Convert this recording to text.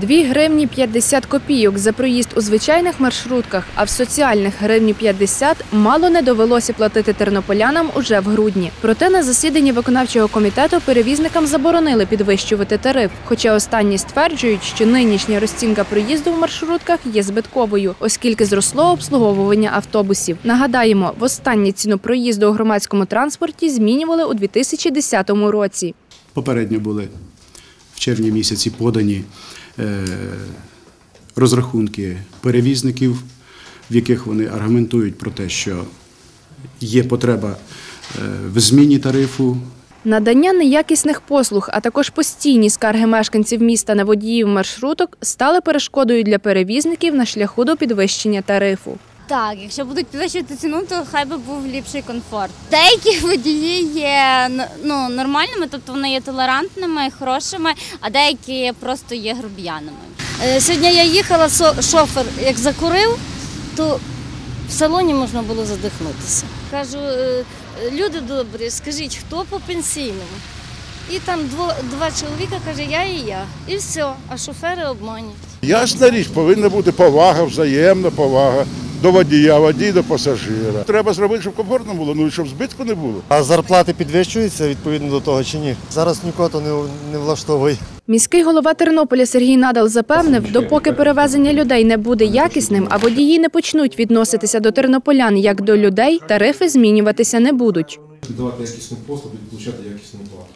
2 гривні 50 копійок за проїзд у звичайних маршрутках, а в соціальних гривні 50 мало не довелося платити тернополянам уже в грудні. Проте на засіданні виконавчого комітету перевізникам заборонили підвищувати тариф. Хоча останні стверджують, що нинішня розцінка проїзду в маршрутках є збитковою, оскільки зросло обслуговування автобусів. Нагадаємо, востаннє ціну проїзду у громадському транспорті змінювали у 2010 році. Попередньо були в червні місяці подані е, розрахунки перевізників, в яких вони аргументують про те, що є потреба е, в зміні тарифу. Надання неякісних послуг, а також постійні скарги мешканців міста на водіїв маршруток стали перешкодою для перевізників на шляху до підвищення тарифу. Так, якщо будуть підвищувати ціну, то хай би був ліпший комфорт. Деякі водії є ну, нормальними, тобто вони є толерантними, хорошими, а деякі просто є груб'янами. Е, Сьогодні я їхала, шофер як закурив, то в салоні можна було задихнутися. Кажу, «Е, люди добрі, скажіть, хто по пенсійному? І там дво, два чоловіка каже, я і я. І все, а шофери обманюють. Ясна річ, повинна бути повага, взаємна повага до водія, водій до пасажира. Треба зробити, щоб комфортно було, ну і щоб збитку не було. А зарплати підвищуються відповідно до того чи ні? Зараз нікого то не, не влаштовує. Міський голова Тернополя Сергій Надал запевнив, допоки перевезення людей не буде якісним, а водії не почнуть відноситися до тернополян як до людей, тарифи змінюватися не будуть. Віддавати якісну послугу і отримати якісну плату.